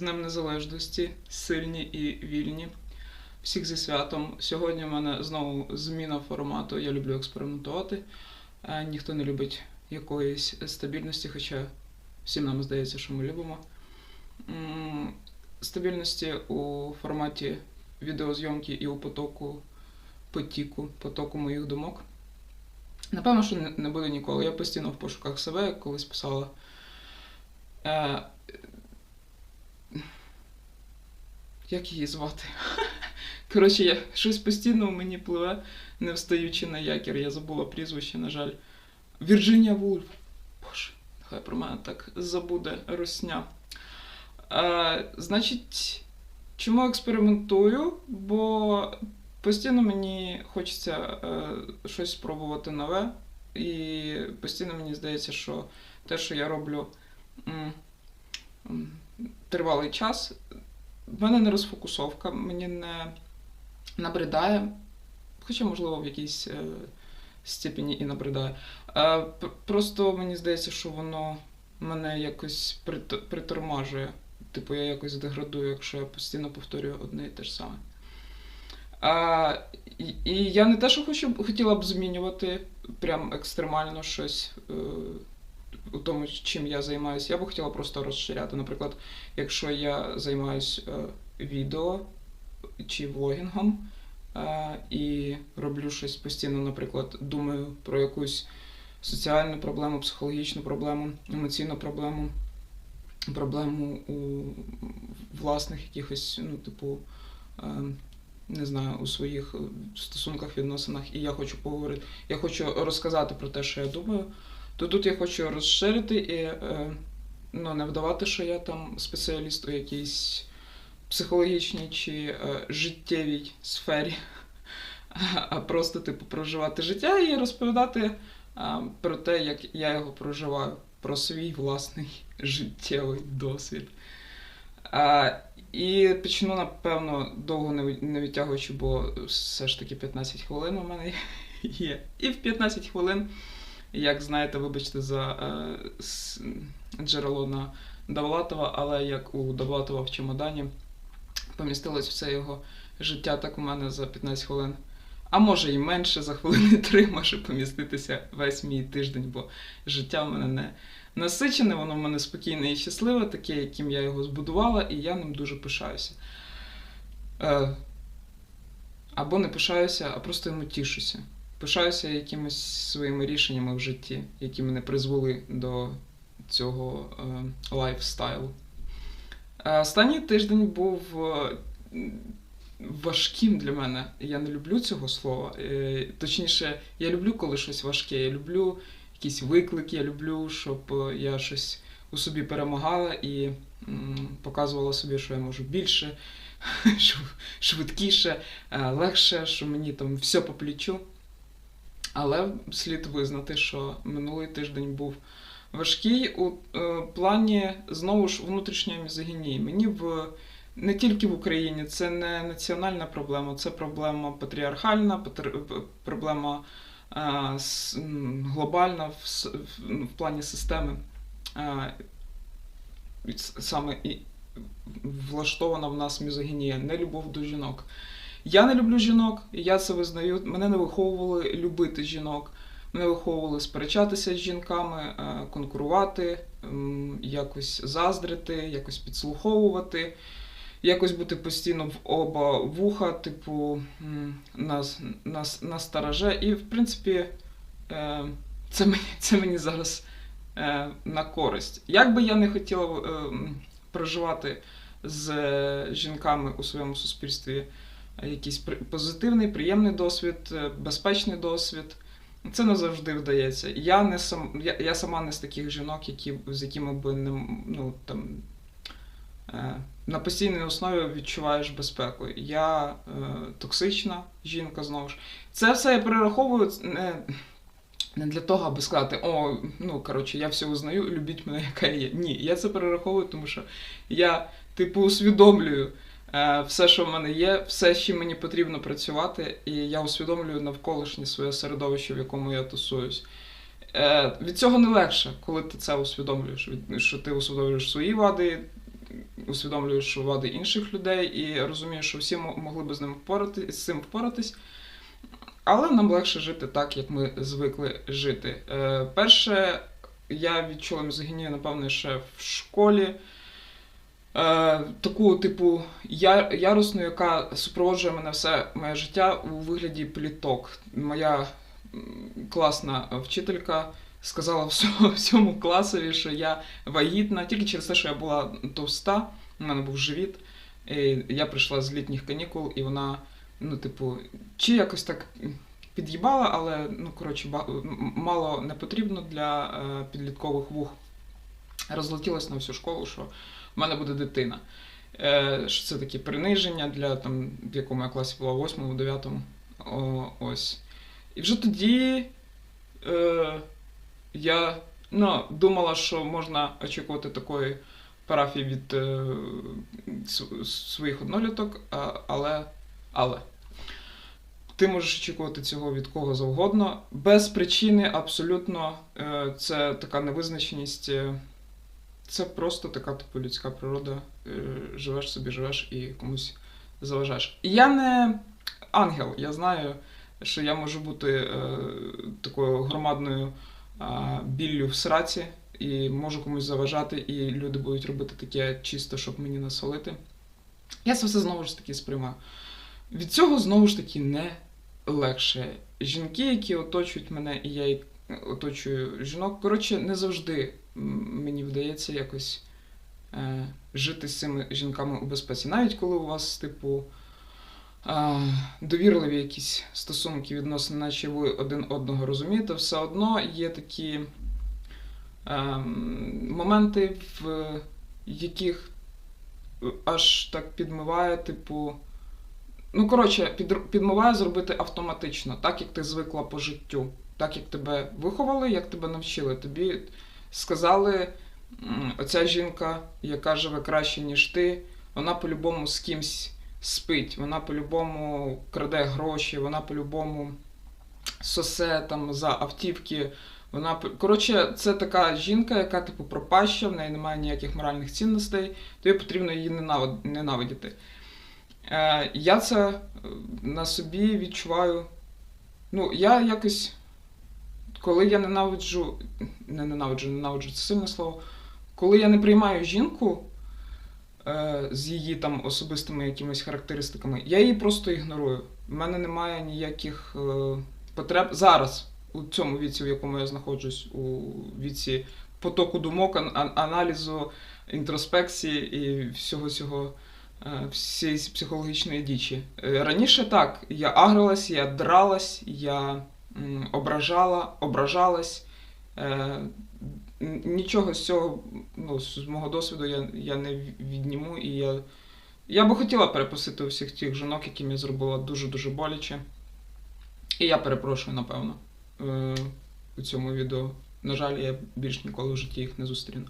з Днем Незалежності, сильні і вільні. Всіх зі святом. Сьогодні в мене знову зміна формату. Я люблю експериментувати. Е, Ніхто не любить якоїсь стабільності, хоча всім нам здається, що ми любимо. Стабільності у форматі відеозйомки і у потоку потіку, потоку моїх думок. Напевно, що не- буде ніколи. Я постійно в пошуках себе, колись писала. Е, як її звати? Коротше, я щось постійно у мені пливе, не встаючи на якір. Я забула прізвище, на жаль. Вірджинія Вульф. Боже, хай про мене так забуде русня. Е, значить, чому експериментую? Бо постійно мені хочеться е, щось спробувати нове. І постійно мені здається, що те, що я роблю м, м, тривалий час, в мене не розфокусовка, мені не набридає, хоча, можливо, в якійсь е, степені і набридає. Е, просто мені здається, що воно мене якось прит- притормажує. Типу, я якось деградую, якщо я постійно повторюю одне і те ж саме. А, і, і я не те, що хочу, хотіла б змінювати прям екстремально щось е, у тому, чим я займаюся. Я б хотіла просто розширяти. Наприклад, якщо я займаюся е, відео чи влогінгом е, і роблю щось постійно, наприклад, думаю про якусь соціальну проблему, психологічну проблему, емоційну проблему, проблему у власних якихось, ну, типу, е, не знаю, у своїх стосунках, відносинах, і я хочу поговорити, я хочу розказати про те, що я думаю, то тут я хочу розширити і е, ну, не вдавати, що я там спеціаліст у якійсь психологічній чи е, життєвій сфері, а просто, типу, проживати життя і розповідати про те, як я його проживаю, про свій власний життєвий досвід. А, і почну, напевно, довго не відтягуючи, бо все ж таки 15 хвилин у мене є. І в 15 хвилин, як знаєте, вибачте за е, джерело на Довлатова, але як у Довлатова в чемодані помістилось все його життя, так у мене за 15 хвилин. А може і менше, за хвилини три може поміститися весь мій тиждень, бо життя в мене не насичене, воно в мене спокійне і щасливе, таке, яким я його збудувала, і я ним дуже пишаюся. Е, або не пишаюся, а просто йому тішуся. Пишаюся якимись своїми рішеннями в житті, які мене призвели до цього е, лайфстайлу. Е, останній тиждень був е, важким для мене. Я не люблю цього слова. Е, точніше, я люблю, коли щось важке. Я люблю якісь виклики, я люблю, щоб я щось у собі перемагала і показувала собі, що я можу більше, швидкіше, легше, що мені там все по плечу. Але слід визнати, що минулий тиждень був важкий у е, плані знову ж внутрішньої мізогінії. Мені в не тільки в Україні, це не національна проблема, це проблема патріархальна, патри- проблема е, глобальна ну, в плані системи. Е, саме і влаштована в нас мізогінія, нелюбов до жінок. Я не люблю жінок, я це визнаю. Мене не виховували любити жінок. Мене виховували сперечатися з жінками, е, конкурувати, якось заздрити, якось підслуховувати, якось бути постійно в оба вуха, типу м, на, на, стараже. І, в принципі, е, це мені, це мені зараз е, на користь. Як би я не хотіла проживати з жінками у своєму суспільстві якийсь позитивний, приємний досвід, е, безпечний досвід. Це не завжди вдається. Я не сам я, я сама не з таких жінок, які з якими би не ну там е, на постійній основі відчуваєш безпеку. Я е, токсична жінка знову ж. Це все я перераховую не, не для того, аби сказати, о, ну коротше, я все узнаю, любіть мене, яка я є. Ні, я це перераховую, тому що я, типу, усвідомлюю. Е, Все, що в мене є, все, з чим мені потрібно працювати, і я усвідомлюю навколишнє своє середовище, в якому я тусуюсь. Е, від цього не легше, коли ти це усвідомлюєш. Що ти усвідомлюєш свої вади, усвідомлюю, що вади інших людей, і розумію, що всі могли би з ним впорати, з цим впоратись. Але нам легше жити так, як ми звикли жити. Е, перше, я відчула мізогінію, напевно, ще в школі. Е, таку, типу, я, ярусну, яка супроводжує мене все моє життя у вигляді пліток. Моя класна вчителька сказала всьому, класові, що я вагітна, тільки через те, що я була товста, у мене був живіт. І я прийшла з літніх канікул, і вона, ну, типу, чи якось так під'їбала, але ну, коротше, мало не потрібно для е, підліткових вух. Розлетілась на всю школу, що в мене буде дитина. Е, що це таке приниження для там, в якому я класі була, в 8 9 О, ось. І вже тоді е, я ну, думала, що можна очікувати такої парафії від е, своїх одноліток, але, але ти можеш очікувати цього від кого завгодно. Без причини абсолютно е, це така невизначеність. Е, Це просто така типу людська природа. Е, Живеш собі, живеш і комусь заважаєш. Я не ангел, я знаю, що я можу бути е, такою громадною а, біллю в сраці, і можу комусь заважати, і люди будуть робити таке чисто, щоб мені насолити. Я це все знову ж таки сприймаю. Від цього знову ж таки не легше. Жінки, які оточують мене, і я оточую жінок, коротше, не завжди мені вдається якось е, жити з цими жінками у безпеці. Навіть коли у вас, типу, е, довірливі якісь стосунки відносини, наче ви один одного розумієте, все одно є такі ем, моменти, в яких аж так підмиває, типу. Ну, коротше, під, підмиває зробити автоматично, так як ти звикла по життю, так як тебе виховали, як тебе навчили. Тобі сказали, оця жінка, яка живе краще, ніж ти, вона по-любому з кимсь спить, вона по-любому краде гроші, вона по-любому сосе там за автівки. Вона коротше, це така жінка, яка типу пропаща, в неї немає ніяких моральних цінностей, тобі потрібно її ненавидіти. Е, я це е, на собі відчуваю. Ну, я якось, коли я ненавиджу, не ненавиджу, ненавиджу це сильне слово. Коли я не приймаю жінку е, з її там особистими якимись характеристиками, я її просто ігнорую. У мене немає ніяких е, потреб зараз, у цьому віці, в якому я знаходжусь, у віці потоку думок, ан- ан- аналізу, інтроспекції і всього цього е, всієї психологічної дічі. Е, Раніше так, я агрилась, я дралась, я ображала, ображалась. Е, Нічого з цього, ну, з мого досвіду я, я не відніму, і я, я би хотіла перепустити усіх тих жінок, яким я зробила дуже-дуже боляче. І я перепрошую, напевно, е, у цьому відео. На жаль, я більш ніколи в житті їх не зустріну.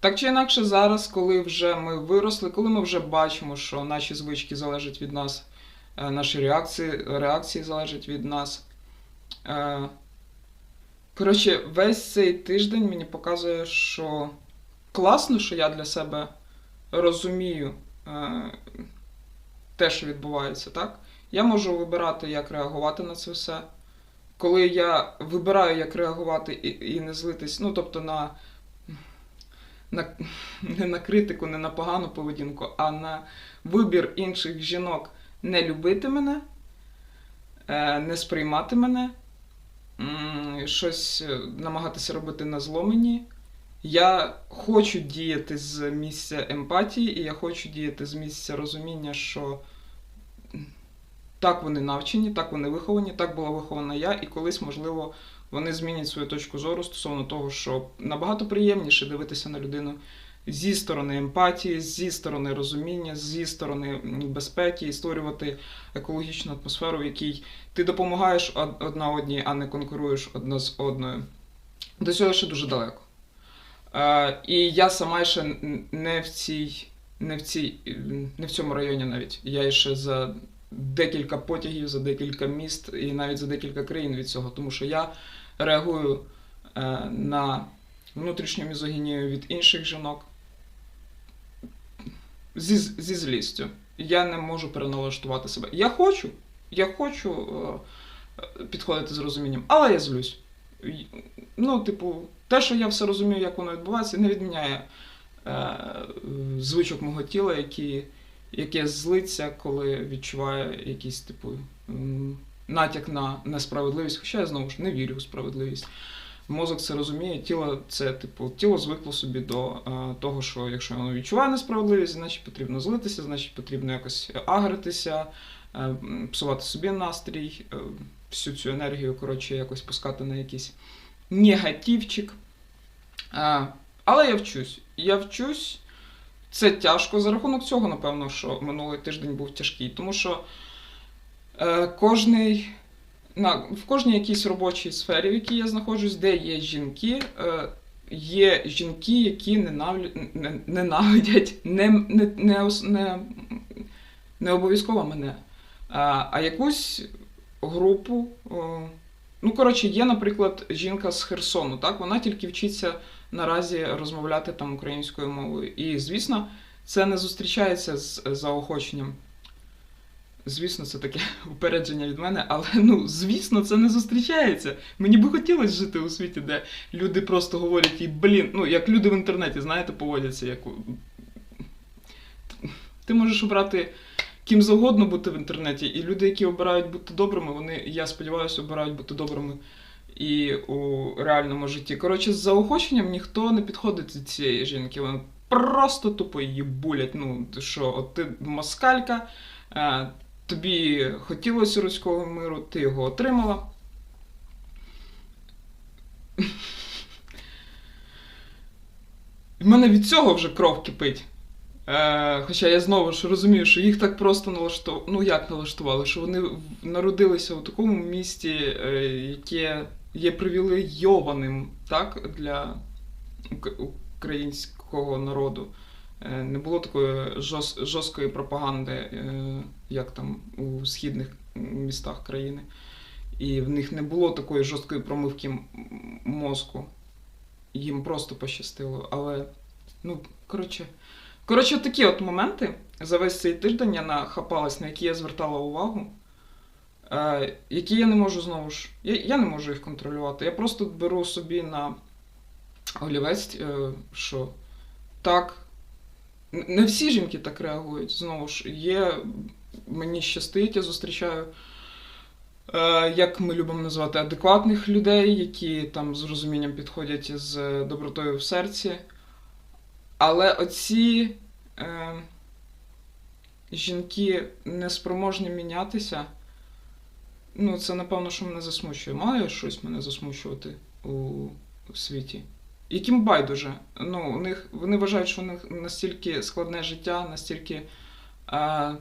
Так чи інакше, зараз, коли вже ми виросли, коли ми вже бачимо, що наші звички залежать від нас, е, наші реакції, реакції залежать від нас. Е, Коротше, весь цей тиждень мені показує, що класно, що я для себе розумію е, те, що відбувається, так? Я можу вибирати, як реагувати на це все. Коли я вибираю, як реагувати і, і не злитись, ну тобто на, на, не на критику, не на погану поведінку, а на вибір інших жінок не любити мене, е, не сприймати мене, щось е, намагатися робити на зло мені. Я хочу діяти з місця емпатії, і я хочу діяти з місця розуміння, що так вони навчені, так вони виховані, так була вихована я, і колись, можливо, вони змінять свою точку зору стосовно того, що набагато приємніше дивитися на людину зі сторони емпатії, зі сторони розуміння, зі сторони безпеки і створювати екологічну атмосферу, в якій ти допомагаєш одна одній, а не конкуруєш одна з одною. До цього ще дуже далеко. Е, і я сама ще не в цій, не в цій, не в цьому районі навіть. Я ще за декілька потягів, за декілька міст і навіть за декілька країн від цього, тому що я реагую е, на внутрішню мізогінію від інших жінок зі, зі злістю. Я не можу переналаштувати себе. Я хочу, я хочу е, підходити з розумінням, але я злюсь. Ну, типу, те, що я все розумію, як воно відбувається, не відміняє е, звичок мого тіла, які, яке злиться, коли відчуває якийсь, типу, натяк на несправедливість. Хоча я знову ж не вірю у справедливість. Мозок це розуміє, тіло це, типу, тіло звикло собі до е, того, що якщо воно відчуває несправедливість, значить потрібно злитися, значить потрібно якось агритися, е, псувати собі настрій, е, всю цю енергію, коротше, якось пускати на якийсь негативчик. Е, але я вчусь. Я вчусь. Це тяжко. За рахунок цього, напевно, що минулий тиждень був тяжкий, тому що е, кожний на, в кожній якійсь робочій сфері, в якій я знаходжусь, де є жінки, е, є жінки, які ненавидять не, не, не, не, не обов'язково мене, а, а якусь групу. О, ну, коротше, є, наприклад, жінка з Херсону, так? Вона тільки вчиться наразі розмовляти там українською мовою. І, звісно, це не зустрічається з заохоченням. Звісно, це таке упередження від мене, але ну, звісно, це не зустрічається. Мені би хотілося жити у світі, де люди просто говорять і блін, ну як люди в інтернеті, знаєте, поводяться як. Ти можеш обрати ким завгодно бути в інтернеті, і люди, які обирають бути добрими, вони, я сподіваюся, обирають бути добрими і у реальному житті. Коротше, з заохоченням ніхто не підходить до цієї жінки. Вони просто тупо її булять. Ну, що, от ти москалька. Тобі хотілося руського миру, ти його отримала. І В мене від цього вже кров кипить. Е, хоча я знову ж розумію, що їх так просто налаштували. Ну як налаштували, що вони народилися у такому місті, е, яке є привілейованим так, для українського народу. Е, Не було такої жорсткої пропаганди, е, як там у східних містах країни. І в них не було такої жорсткої промивки мозку. Їм просто пощастило. Але, ну, коротше. Коротше, такі от моменти за весь цей тиждень я нахапалась, на які я звертала увагу, е, які я не можу знову ж. Я, я не можу їх контролювати. Я просто беру собі на олівець, е, що так. Не всі жінки так реагують. Знову ж, є. Мені щастить, я зустрічаю, е, як ми любимо називати, адекватних людей, які там з розумінням підходять з добротою в серці. Але оці е, жінки неспроможні мінятися, ну, це напевно, що мене засмучує. Має щось мене засмучувати у, у світі. Яким байдуже. Ну, у них, вони вважають, що у них настільки складне життя, настільки е,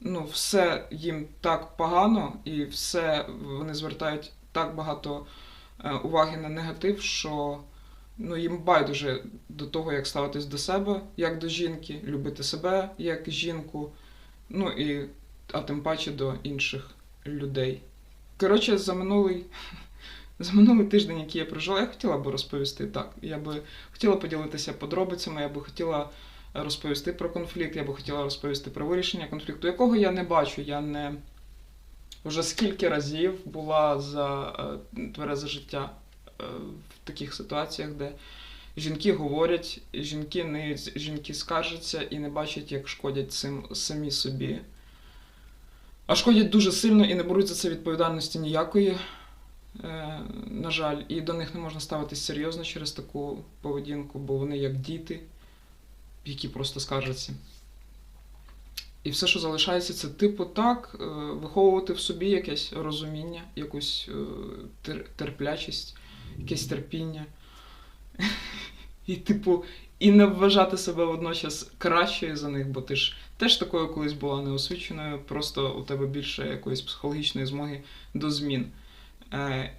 ну, все їм так погано, і все вони звертають так багато е, уваги на негатив, що ну, їм байдуже до того, як ставитись до себе, як до жінки, любити себе як жінку, ну і а тим паче до інших людей. Коротше, за минулий, за минулий тиждень, який я прожила, я хотіла би розповісти так. Я би хотіла поділитися подробицями, я би хотіла розповісти про конфлікт, я би хотіла розповісти про вирішення конфлікту, якого я не бачу. Я не вже скільки разів була за е, тверезе життя е, в таких ситуаціях, де жінки говорять, жінки не жінки скаржаться і не бачать, як шкодять цим самі собі. А шкодять дуже сильно і не беруть за це відповідальності ніякої. Е, на жаль, і до них не можна ставитись серйозно через таку поведінку, бо вони як діти, які просто скаржаться. І все, що залишається, це типу так, е, виховувати в собі якесь розуміння, якусь е, терплячість, якесь терпіння. І, типу, і не вважати себе водночас кращою за них, бо ти ж теж такою колись була неосвіченою, просто у тебе більше якоїсь психологічної змоги до змін. Е,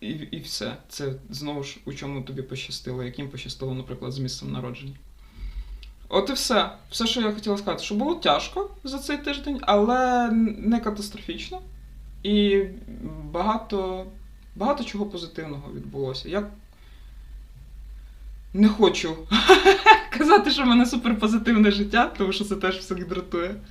і, і все. Це знову ж у чому тобі пощастило, яким пощастило, наприклад, з місцем народження. От і все. Все, що я хотіла сказати, що було тяжко за цей тиждень, але не катастрофічно. І багато, багато чого позитивного відбулося. Як Не хочу казати, що в мене суперпозитивне життя, тому що це теж всіх дратує.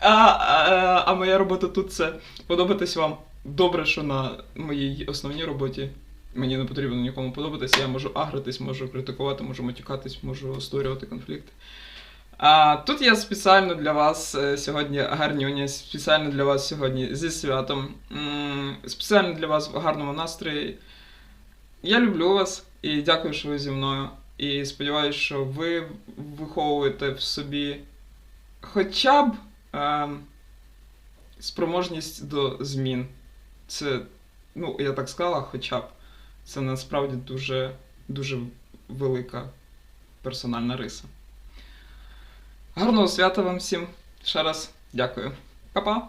А, а, а моя робота тут це подобатись вам. Добре, що на моїй основній роботі мені не потрібно нікому подобатися. Я можу агритись, можу критикувати, можу матюкатись, можу створювати конфлікти. А тут я спеціально для вас е, сьогодні гарнюня, спеціально для вас сьогодні зі святом, спеціально для вас в гарному настрої. Я люблю вас і дякую, що ви зі мною. І сподіваюся, що ви виховуєте в собі хоча б ем, спроможність до змін. Це, ну, я так сказала, хоча б. Це насправді дуже, дуже велика персональна риса. Гарного свята вам всім. Ще раз дякую. Па-па!